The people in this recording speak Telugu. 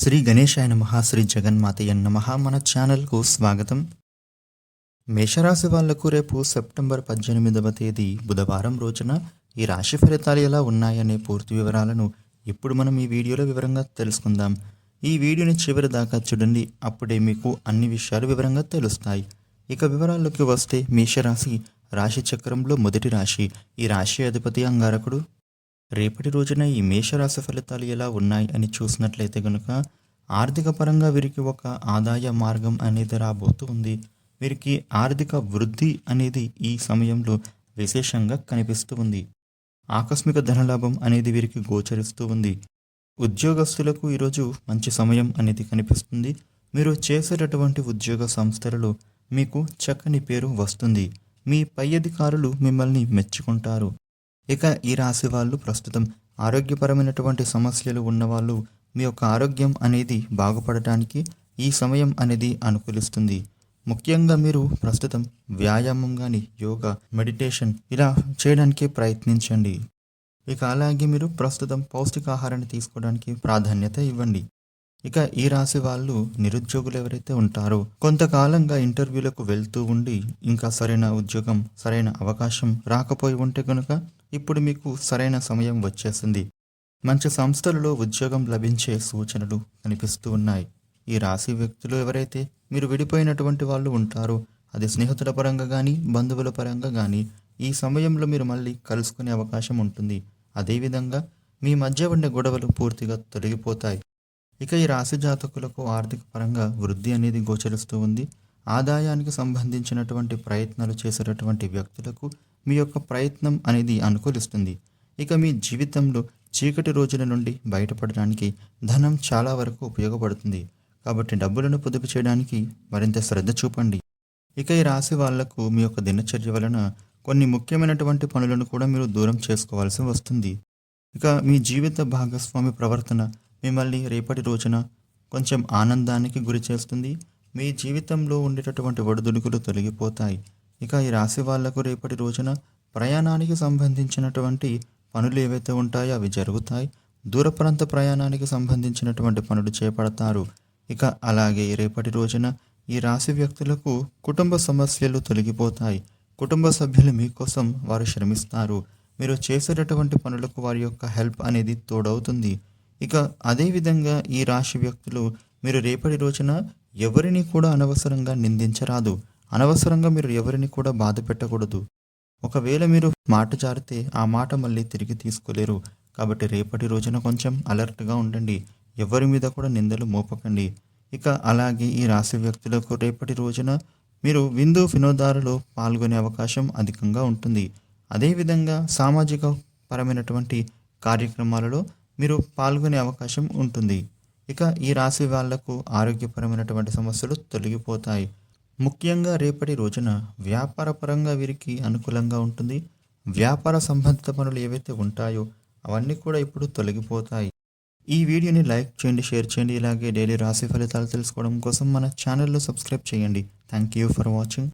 శ్రీ గణేశాయ నమః శ్రీ జగన్మాతయ్య నమః. మన ఛానల్కు స్వాగతం. మేషరాశి వాళ్ళకు రేపు సెప్టెంబర్ పద్దెనిమిదవ తేదీ బుధవారం రోజున ఈ రాశి ఫలితాలు ఎలా ఉన్నాయనే పూర్తి వివరాలను ఇప్పుడు మనం ఈ వీడియోలో వివరంగా తెలుసుకుందాం. ఈ వీడియోని చివరి దాకా చూడండి అప్పుడే మీకు అన్ని విషయాలు వివరంగా తెలుస్తాయి. ఇక వివరాల్లోకి వస్తే మేషరాశి రాశి చక్రంలో మొదటి రాశి. ఈ రాశి అధిపతి అంగారకుడు. రేపటి రోజున ఈ మేషరాశి ఫలితాలు ఎలా ఉన్నాయి అని చూసినట్లయితే కనుక ఆర్థిక పరంగా వీరికి ఒక ఆదాయ మార్గం అనేది రాబోతూ ఉంది. వీరికి ఆర్థిక వృద్ధి అనేది ఈ సమయంలో విశేషంగా కనిపిస్తూ ఉంది. ఆకస్మిక ధనలాభం అనేది వీరికి గోచరిస్తూ ఉంది. ఉద్యోగస్తులకు ఈరోజు మంచి సమయం అనేది కనిపిస్తుంది. మీరు చేసేటటువంటి ఉద్యోగ సంస్థలలో మీకు చక్కని పేరు వస్తుంది. మీ పై అధికారులు మిమ్మల్ని మెచ్చుకుంటారు. ఇక ఈ రాశి వాళ్ళు ప్రస్తుతం ఆరోగ్యపరమైనటువంటి సమస్యలు ఉన్నవాళ్ళు మీ యొక్క ఆరోగ్యం అనేది బాగుపడటానికి ఈ సమయం అనేది అనుకూలిస్తుంది. ముఖ్యంగా మీరు ప్రస్తుతం వ్యాయామం కానీ యోగా మెడిటేషన్ ఇలా చేయడానికి ప్రయత్నించండి. ఇక అలాగే మీరు ప్రస్తుతం పౌష్టికాహారాన్ని తీసుకోవడానికి ప్రాధాన్యత ఇవ్వండి. ఇక ఈ రాశి వాళ్ళు నిరుద్యోగులు ఎవరైతే ఉంటారో కొంతకాలంగా ఇంటర్వ్యూలకు వెళ్తూ ఉండి ఇంకా సరైన ఉద్యోగం సరైన అవకాశం రాకపోయి ఉంటే కనుక ఇప్పుడు మీకు సరైన సమయం వచ్చేసింది. మంచి సంస్థలలో ఉద్యోగం లభించే సూచనలు కనిపిస్తూ ఉన్నాయి. ఈ రాశి వ్యక్తులు ఎవరైతే మీరు విడిపోయినటువంటి వాళ్ళు ఉంటారో అది స్నేహితుల పరంగా కానీ బంధువుల పరంగా కానీ ఈ సమయంలో మీరు మళ్ళీ కలుసుకునే అవకాశం ఉంటుంది. అదేవిధంగా మీ మధ్య ఉండే గొడవలు పూర్తిగా తొలగిపోతాయి. ఇక ఈ రాశి జాతకులకు ఆర్థిక పరంగా వృద్ధి అనేది గోచరిస్తూ ఉంది. ఆదాయానికి సంబంధించినటువంటి ప్రయత్నాలు చేసేటటువంటి వ్యక్తులకు మీ యొక్క ప్రయత్నం అనేది అనుకూలిస్తుంది. ఇక మీ జీవితంలో చీకటి రోజుల నుండి బయటపడడానికి ధనం చాలా వరకు ఉపయోగపడుతుంది. కాబట్టి డబ్బులను పొదుపు చేయడానికి మరింత శ్రద్ధ చూపండి. ఇక ఈ రాశి వాళ్ళకు మీ యొక్క దినచర్య వలన కొన్ని ముఖ్యమైనటువంటి పనులను కూడా మీరు దూరం చేసుకోవాల్సి వస్తుంది. ఇక మీ జీవిత భాగస్వామి ప్రవర్తన మిమ్మల్ని రేపటి రోజున కొంచెం ఆనందానికి గురి చేస్తుంది. మీ జీవితంలో ఉండేటటువంటి ఒడిదుడుకులు తొలగిపోతాయి. ఇక ఈ రాశి వాళ్ళకు రేపటి రోజున ప్రయాణానికి సంబంధించినటువంటి పనులు ఏవైతే ఉంటాయో అవి జరుగుతాయి. దూర ప్రాంత ప్రయాణానికి సంబంధించినటువంటి పనులు చేపడతారు. ఇక అలాగే రేపటి రోజున ఈ రాశి వ్యక్తులకు కుటుంబ సమస్యలు తొలగిపోతాయి. కుటుంబ సభ్యులు మీకోసం వారు శ్రమిస్తారు. మీరు చేసేటటువంటి పనులకు వారి యొక్క హెల్ప్ అనేది తోడవుతుంది. ఇక అదేవిధంగా ఈ రాశి వ్యక్తులు మీరు రేపటి రోజున ఎవరిని కూడా అనవసరంగా నిందించరాదు. అనవసరంగా మీరు ఎవరిని కూడా బాధ పెట్టకూడదు. ఒకవేళ మీరు మాట జారితే ఆ మాట మళ్ళీ తిరిగి తీసుకోలేరు. కాబట్టి రేపటి రోజున కొంచెం అలర్ట్గా ఉండండి. ఎవరి మీద కూడా నిందలు మోపకండి. ఇక అలాగే ఈ రాశి వ్యక్తులకు రేపటి రోజున మీరు విందు వినోదాలలో పాల్గొనే అవకాశం అధికంగా ఉంటుంది. అదేవిధంగా సామాజిక పరమైనటువంటి కార్యక్రమాలలో మీరు పాల్గొనే అవకాశం ఉంటుంది. ఇక ఈ రాశి వాళ్ళకు ఆరోగ్యపరమైనటువంటి సమస్యలు తొలగిపోతాయి. ముఖ్యంగా రేపటి రోజున వ్యాపారపరంగా వీరికి అనుకూలంగా ఉంటుంది. వ్యాపార సంబంధిత పనులు ఏవైతే ఉంటాయో అవన్నీ కూడా ఇప్పుడు తొలగిపోతాయి. ఈ వీడియోని లైక్ చేయండి షేర్ చేయండి. ఇలాగే డైలీ రాశి ఫలితాలు తెలుసుకోవడం కోసం మన ఛానల్లో సబ్స్క్రైబ్ చేయండి. Thank you for watching.